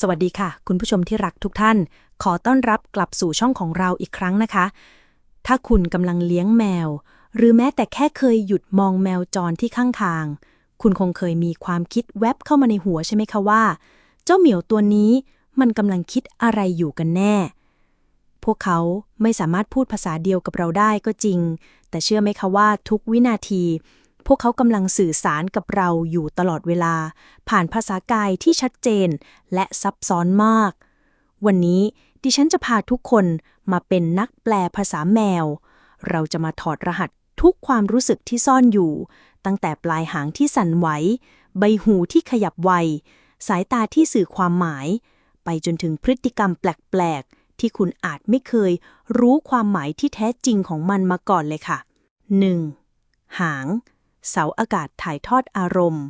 สวัสดีค่ะ คุณผู้ชมที่รักทุกท่าน ขอต้อนรับกลับสู่ช่องของเราอีกครั้งนะคะ ถ้าคุณกำลังเลี้ยงแมว หรือแม้แต่แค่เคยหยุดมองแมวจรที่ข้างทาง คุณคงเคยมีความคิดแวบเข้ามาในหัวใช่ไหมคะว่า เจ้าเหมียวตัวนี้มันกำลังคิดอะไรอยู่กันแน่ พวกเขาไม่สามารถพูดภาษาเดียวกับเราได้ก็จริง แต่เชื่อไหมคะว่าทุกวินาที พวกเขากำลังสื่อสารกับเราอยู่ตลอดเวลา ผ่านภาษากายที่ชัดเจนและซับซ้อนมาก วันนี้ดิฉันจะพาทุกคนมาเป็นนักแปลภาษาแมว เราจะมาถอดรหัสทุกความรู้สึกที่ซ่อนอยู่ ตั้งแต่ปลายหางที่สั่นไหว ใบหูที่ขยับไว สายตาที่สื่อความหมาย ไปจนถึงพฤติกรรมแปลกๆ ที่คุณอาจไม่เคย รู้ความหมายที่แท้จริงของมันมาก่อนเลยค่ะ 1. หาง เสาอากาศถ่ายทอดอารมณ์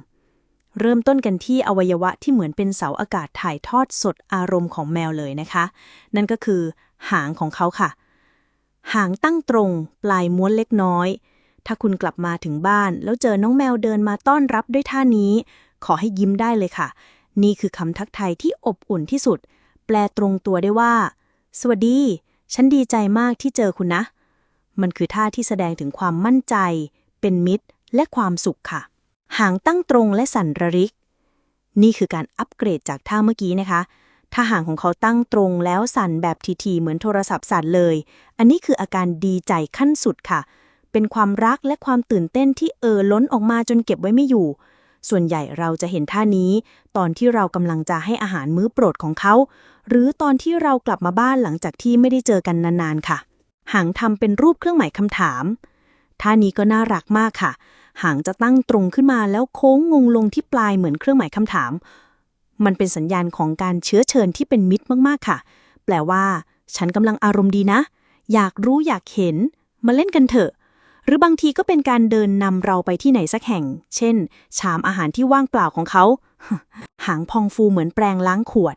เริ่มต้นกันที่อวัยวะที่เหมือนเป็นเสาอากาศถ่ายทอดสดอารมณ์ของแมวเลยนะคะ นั่นก็คือ หางของเขาค่ะ หางตั้งตรง ปลายม้วนเล็กน้อย ถ้าคุณกลับมาถึงบ้าน แล้วเจอน้องแมวเดินมาต้อนรับด้วยท่านี้ ขอให้ยิ้มได้เลยค่ะ นี่คือคำทักทายที่อบอุ่นที่สุด แปลตรงตัวได้ว่า สวัสดี ฉันดีใจมากที่เจอคุณนะ มันคือท่าที่แสดงถึงความมั่นใจ เป็นมิตร และความสุขค่ะ หางตั้งตรงและสั่นระริก นี่คือการอัปเกรดจากท่าเมื่อกี้นะคะ ถ้าหางของเขาตั้งตรงแล้วสั่นแบบทีๆเหมือนโทรศัพท์สั่นเลย อันนี้คืออาการดีใจขั้นสุดค่ะ เป็นความรักและความตื่นเต้นที่เอ่อล้นออกมาจนเก็บไว้ไม่อยู่ส่วนใหญ่เราจะเห็นท่านี้ ตอนที่เรากำลังจะให้อาหารมื้อโปรดของเขา หรือตอนที่เรากลับมาบ้านหลังจากที่ไม่ได้เจอกันนานๆค่ะ หางทำเป็นรูปเครื่องหมายคำถาม ท่านี้ก็น่ารักมากค่ะ หางจะตั้งตรงขึ้นมาแล้วโค้งงงลงที่ปลายเหมือนเครื่องหมายคำถาม มันเป็นสัญญาณของการเชื้อเชิญที่เป็นมิตรมากๆค่ะ แปลว่า ฉันกำลังอารมณ์ดีนะ อยากรู้อยากเห็น มาเล่นกันเถอะ หรือบางทีก็เป็นการเดินนำเราไปที่ไหนสักแห่ง เช่น ชามอาหารที่ว่างเปล่าของเขา หางพองฟูเหมือนแปรงล้างขวด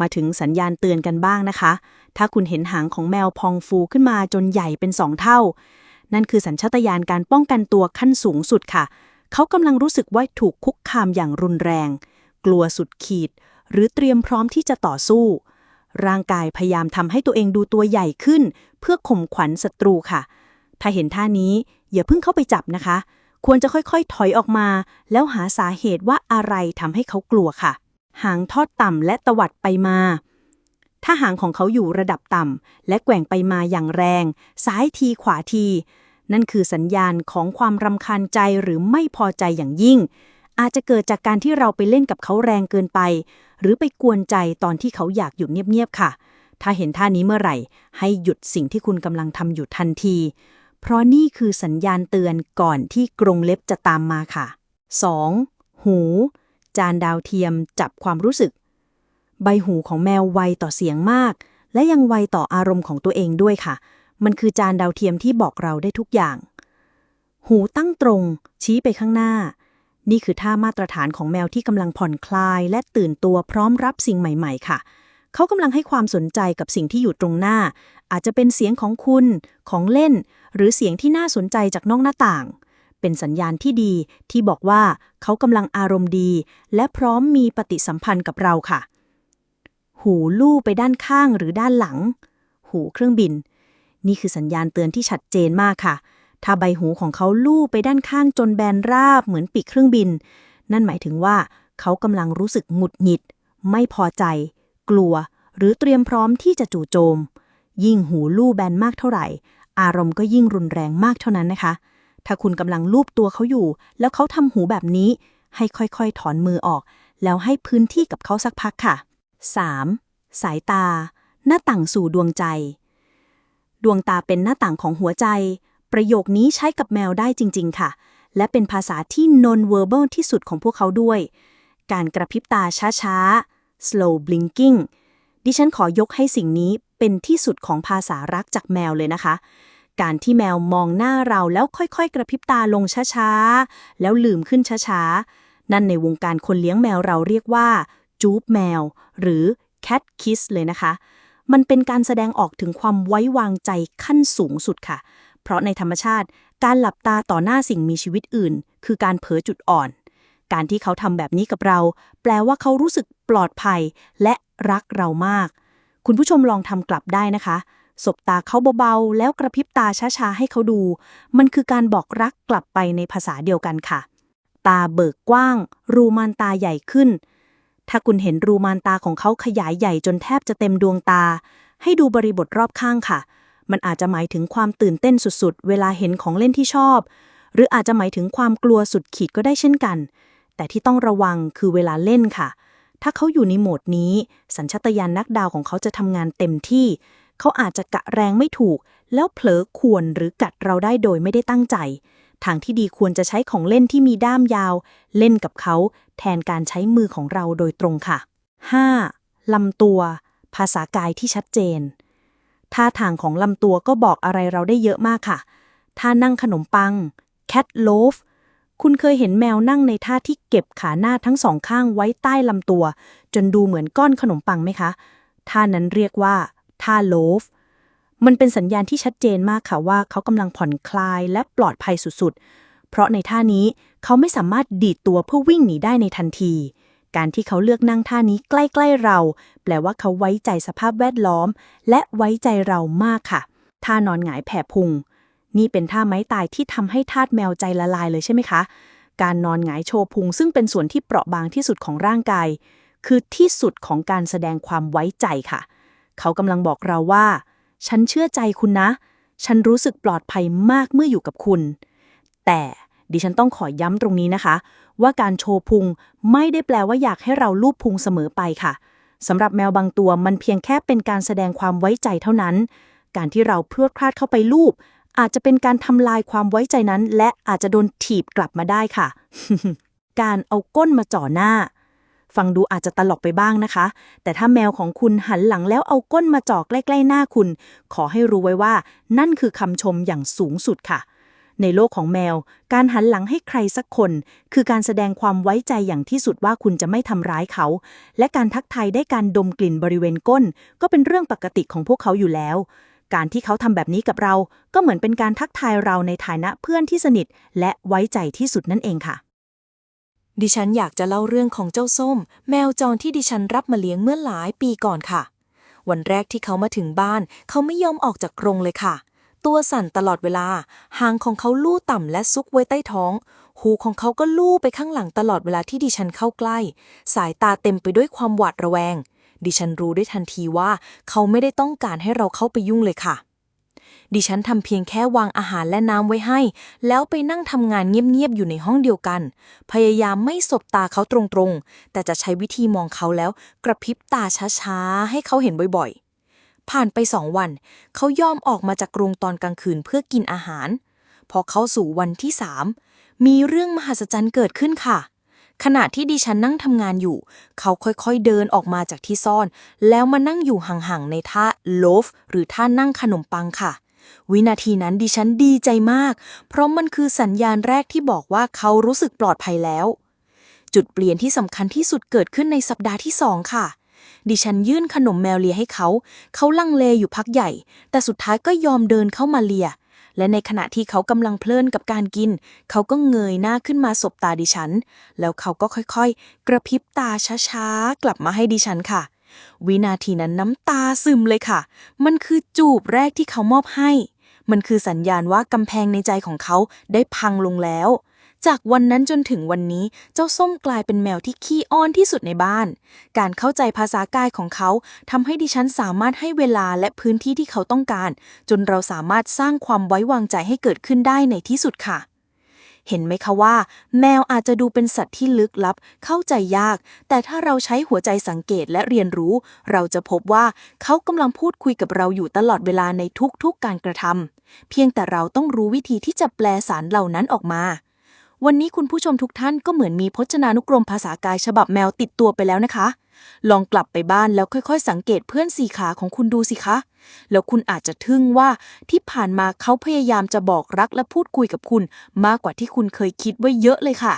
มาถึงสัญญาณเตือนกันบ้างนะคะ ถ้าคุณเห็นหางของแมวพองฟูขึ้นมาจนใหญ่เป็นสองเท่า นั่นคือสัญชาตญาณการป้องกันตัวขั้นสูงสุดค่ะ เขากำลังรู้สึกว่าถูกคุกคามอย่างรุนแรง กลัวสุดขีด หรือเตรียมพร้อมที่จะต่อสู้ ร่างกายพยายามทำให้ตัวเองดูตัวใหญ่ขึ้น เพื่อข่มขวัญศัตรูค่ะ ถ้าเห็นท่านี้อย่าเพิ่งเข้าไปจับนะคะ ควรจะค่อยๆ ถอยออกมา แล้วหาสาเหตุว่าอะไรทำให้เขากลัวค่ะ หางทอดต่ำและตวัดไปมา ถ้าหางของเขาอยู่ระดับต่ำและแกว่งไปมาอย่างแรง ซ้ายทีขวาที นั่นคือสัญญาณของความรำคาญใจหรือไม่พอใจอย่างยิ่ง อาจจะเกิดจากการที่เราไปเล่นกับเขาแรงเกินไป หรือไปกวนใจตอนที่เขาอยากอยู่เงียบๆค่ะ ถ้าเห็นท่านี้เมื่อไหร่ ให้หยุดสิ่งที่คุณกำลังทำอยู่ทันที เพราะนี่คือสัญญาณเตือนก่อนที่กรงเล็บจะตามมาค่ะ 2. หู จานดาวเทียมจับความรู้สึก ใบหูของแมวไวต่อเสียงมาก และยังไวต่ออารมณ์ของตัวเองด้วยค่ะ มันคือจานดาวเทียมที่บอกเราได้ทุกอย่าง หูตั้งตรง ชี้ไปข้างหน้า นี่คือท่ามาตรฐานของแมวที่กำลังผ่อนคลาย และตื่นตัวพร้อมรับสิ่งใหม่ ๆ ค่ะ เขากำลังให้ความสนใจกับสิ่งที่อยู่ตรงหน้า อาจจะเป็นเสียงของคุณ ของเล่น หรือเสียงที่น่าสนใจจากนอกหน้าต่างเป็นสัญญาณที่ดีที่บอกว่าเขากำลังอารมณ์ดี และพร้อมมีปฏิสัมพันธ์กับเราค่ะ หูลู่ไปด้านข้างหรือด้านหลัง หูเครื่องบิน นี่คือสัญญาณเตือนที่ชัดเจนมากค่ะ ถ้าใบหูของเขาลู่ไปด้านข้างจนแบนราบเหมือนปีกเครื่องบิน นั่นหมายถึงว่าเขากำลังรู้สึกหงุดหงิด ไม่พอใจ กลัว หรือเตรียมพร้อมที่จะจู่โจม ยิ่งหูลู่แบนมากเท่าไหร่ อารมณ์ก็ยิ่งรุนแรงมากเท่านั้นนะคะ ถ้าคุณกำลังลูบตัวเขาอยู่ แล้วเขาทำหูแบบนี้ ให้ค่อยๆ ถอนมือออก แล้วให้พื้นที่กับเขาสักพักค่ะ 3. สายตา หน้าต่างสู่ดวงใจ ดวงตาเป็นหน้าต่างของหัวใจ ประโยคนี้ใช้กับแมวได้จริง ๆ ค่ะ และเป็นภาษาที่ non-verbal ที่สุดของพวกเขาด้วย การกระพริบตาช้าๆ slow blinking ดิฉันขอยกให้สิ่งนี้เป็นที่สุดของภาษารักจากแมวเลยนะคะ การที่แมวมองหน้าเราแล้วค่อยๆ กระพริบตาลงช้าๆ แล้วลืมขึ้นช้าๆ นั่นในวงการคนเลี้ยงแมวเราเรียกว่า จูบแมว หรือ cat kiss เลยนะคะ มันเป็นการแสดงออกถึงความไว้วางใจขั้นสูงสุดค่ะ เพราะในธรรมชาติ การหลับตาต่อหน้าสิ่งมีชีวิตอื่น คือการเผลอจุดอ่อน การที่เขาทำแบบนี้กับเรา แปลว่าเขารู้สึกปลอดภัย และรักเรามาก คุณผู้ชมลองทำกลับได้นะคะสบตาเขาเบาๆ แล้วกระพริบตาช้าๆ ให้เขาดู มันคือการบอกรักกลับไปในภาษาเดียวกันค่ะ ตาเบิกกว้าง รูมานตาใหญ่ขึ้น ถ้าคุณเห็นรูมานตาของเขาขยายใหญ่จนแทบจะเต็มดวงตา ให้ดูบริบทรอบข้างค่ะ มันอาจจะหมายถึงความตื่นเต้นสุดๆ เวลาเห็นของเล่นที่ชอบ หรืออาจจะหมายถึงความกลัวสุดขีดก็ได้เช่นกัน แต่ที่ต้องระวังคือเวลาเล่นค่ะ ถ้าเขาอยู่ในโหมดนี้ สัญชาตญาณนักดาวของเขาจะทำงานเต็มที่ เขาอาจจะกะแรงไม่ถูก แล้วเผลอขวนหรือกัดเราได้โดยไม่ได้ตั้งใจ ทางที่ดีควรจะใช้ของเล่นที่มีด้ามยาว เล่นกับเขา แทนการใช้มือของเราโดยตรงค่ะ 5. ลำตัว ภาษากายที่ชัดเจน ท่าทางของลำตัวก็บอกอะไรเราได้เยอะมากค่ะ ท่านั่งขนมปัง cat loaf คุณเคยเห็นแมวนั่งในท่าที่เก็บขาหน้าทั้งสองข้างไว้ใต้ลำตัว จนดูเหมือนก้อนขนมปังไหมคะ ท่านั้นเรียกว่า ท่าโลฟ มันเป็นสัญญาณที่ชัดเจนมากค่ะว่าเขากำลังผ่อนคลายและปลอดภัยสุดๆ เพราะในท่านี้เขาไม่สามารถดีดตัวเพื่อวิ่งหนีได้ในทันที การที่เขาเลือกนั่งท่านี้ใกล้ ๆเรา แปลว่าเขาไว้ใจสภาพแวดล้อม และไว้ใจเรามากค่ะ ท่านอนหงายแผ่พุง นี่เป็นท่าไม้ตายที่ทำให้ทาสแมวใจละลายเลยใช่ไหมคะ การนอนหงายโชว์พุง ซึ่งเป็นส่วนที่เปราะบางที่สุดของร่างกาย คือที่สุดของการแสดงความไว้ใจค่ะ เขากำลังบอกเราว่า ฉันเชื่อใจคุณนะ ฉันรู้สึกปลอดภัยมากเมื่ออยู่กับคุณ แต่ดิฉันต้องขอย้ำตรงนี้นะคะ ว่าการโชว์พุงไม่ได้แปลว่าอยากให้เราลูบพุงเสมอไปค่ะสำหรับแมวบางตัวมันเพียงแค่เป็นการแสดงความไว้ใจเท่านั้น การที่เราพรวดคลาดเข้าไปลูบอาจจะเป็นการทำลายความไว้ใจนั้น และอาจจะโดนถีบกลับมาได้ค่ะ การเอาก้นมาจ่อหน้า ฟังดูอาจจะตลกไปบ้างนะคะ แต่ถ้าแมวของคุณหันหลังแล้วเอาก้นมาจ่อใกล้ ๆ หน้าคุณ ขอให้รู้ไว้ว่า นั่นคือคำชมอย่างสูงสุดค่ะ ในโลกของแมว การหันหลังให้ใครสักคน คือการแสดงความไว้ใจอย่างที่สุดว่าคุณจะไม่ทำร้ายเขา และการทักทายได้การดมกลิ่นบริเวณก้น ก็เป็นเรื่องปกติของพวกเขาอยู่แล้วการที่เขาทำแบบนี้กับเรา ก็เหมือนเป็นการทักทายเราในฐานะเพื่อนที่สนิท และไว้ใจที่สุดนั่นเองค่ะ ดิฉันอยากจะเล่าเรื่องของเจ้าส้ม แมวจรที่ดิฉันรับมาเลี้ยงเมื่อหลายปีก่อนค่ะ วันแรกที่เขามาถึงบ้าน เขาไม่ยอมออกจากกรงเลยค่ะ ตัวสั่นตลอดเวลา หางของเขาลู่ต่ำและซุกไว้ใต้ท้อง หูของเขาก็ลู่ไปข้างหลังตลอดเวลาที่ดิฉันเข้าใกล้ สายตาเต็มไปด้วยความหวาดระแวง ดิฉันรู้ได้ทันทีว่า เขาไม่ได้ต้องการให้เราเข้าไปยุ่งเลยค่ะ ดิฉันทำเพียงแค่วางอาหารและน้ำไว้ให้ แล้วไปนั่งทำงานเงียบๆอยู่ในห้องเดียวกัน พยายามไม่สบตาเขาตรงๆ แต่จะใช้วิธีมองเขาแล้วกระพริบตาช้าๆ ให้เขาเห็นบ่อยๆ ผ่านไปสองวัน เขายอมออกมาจากกรงตอนกลางคืนเพื่อกินอาหาร พอเข้าสู่วันที่สามมีเรื่องมหัศจรรย์เกิดขึ้นค่ะขณะที่ดิฉันนั่งทำงานอยู่ เขาค่อยๆเดินออกมาจากที่ซ่อน แล้วมานั่งอยู่ห่างๆในท่าโลฟ หรือท่านั่งขนมปังค่ะ วินาทีนั้นดิฉันดีใจมาก เพราะมันคือสัญญาณแรกที่บอกว่าเขารู้สึกปลอดภัยแล้ว จุดเปลี่ยนที่สำคัญที่สุดเกิดขึ้นในสัปดาห์ที่สองค่ะ ดิฉันยื่นขนมแมวเลียให้เขา เขาลังเลอยู่พักใหญ่ แต่สุดท้ายก็ยอมเดินเข้ามาเลีย และในขณะที่เขากำลังเพลินกับการกิน เขาก็เงยหน้าขึ้นมาสบตาดิฉัน แล้วเขาก็ค่อยๆ กระพริบตาช้าๆ กลับมาให้ดิฉันค่ะ วินาทีนั้นน้ำตาซึมเลยค่ะ มันคือจูบแรกที่เขามอบให้ มันคือสัญญาณว่ากำแพงในใจของเขาได้พังลงแล้ว จากวันนั้นจนถึงวันนี้เจ้าส้มกลายเป็นแมวที่ขี้อ้อนที่สุดในบ้าน การเข้าใจภาษากายของเขาทำให้ดิฉันสามารถให้เวลาและพื้นที่ที่เขาต้องการ จนเราสามารถสร้างความไว้วางใจให้เกิดขึ้นได้ในที่สุดค่ะ เห็นไหมคะว่า แมวอาจจะดูเป็นสัตว์ที่ลึกลับ เข้าใจยาก แต่ถ้าเราใช้หัวใจสังเกตและเรียนรู้ เราจะพบว่าเขากำลังพูดคุยกับเราอยู่ตลอดเวลาในทุกๆการกระทำเพียงแต่เราต้องรู้วิธีที่จะแปลสารเหล่านั้นออกมา วันนี้คุณผู้ชมทุกท่านก็เหมือนมีพจนานุกรมภาษากายฉบับแมวติดตัวไปแล้วนะคะ ลองกลับไปบ้านแล้วค่อยๆ สังเกตเพื่อนสี่ขาของคุณดูสิคะ แล้วคุณอาจจะทึ่งว่าที่ผ่านมาเขาพยายามจะบอกรักและพูดคุยกับคุณ มากกว่าที่คุณเคยคิดไว้เยอะเลยค่ะ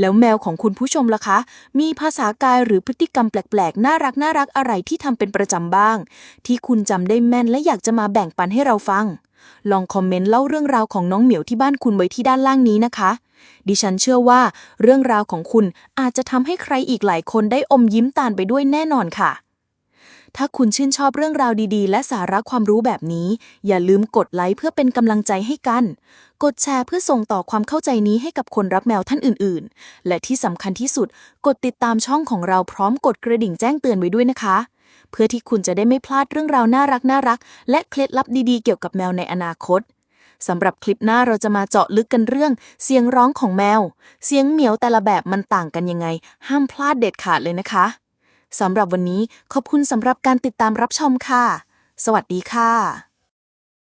แล้วแมวของคุณผู้ชมล่ะคะ มีภาษากายหรือพฤติกรรมแปลกๆ น่ารักน่ารักอะไรที่ทำเป็นประจำบ้าง ที่คุณจำได้แม่นและอยากจะมาแบ่งปันให้เราฟัง ลองคอมเมนต์เล่าเรื่องราวของน้องเหมียวที่บ้านคุณไว้ที่ด้านล่างนี้นะคะ ดิฉันเชื่อว่าเรื่องราวของคุณอาจจะทำให้ใครอีกหลายคนได้อมยิ้มตามไปด้วยแน่นอนค่ะ ถ้าคุณชื่นชอบเรื่องราวดีๆ และสาระความรู้แบบนี้ อย่าลืมกดไลค์เพื่อเป็นกำลังใจให้กัน กดแชร์เพื่อส่งต่อความเข้าใจนี้ให้กับคนรักแมวท่านอื่น ๆ และที่สำคัญที่สุด กดติดตามช่องของเราพร้อมกดกระดิ่งแจ้งเตือนไว้ด้วยนะคะ เพื่อที่คุณจะได้ไม่พลาดเรื่องราวน่ารักน่ารัก และเคล็ดลับดีๆเกี่ยวกับแมวในอนาคตสำหรับคลิปหน้าเราจะมาเจาะลึกกันเรื่อง เสียงร้องของแมว เสียงเหมียวแต่ละแบบมันต่างกันยังไง ห้ามพลาดเด็ดขาดเลยนะคะสำหรับวันนี้ขอบคุณสำหรับการติดตามรับชมค่ะ สวัสดีค่ะ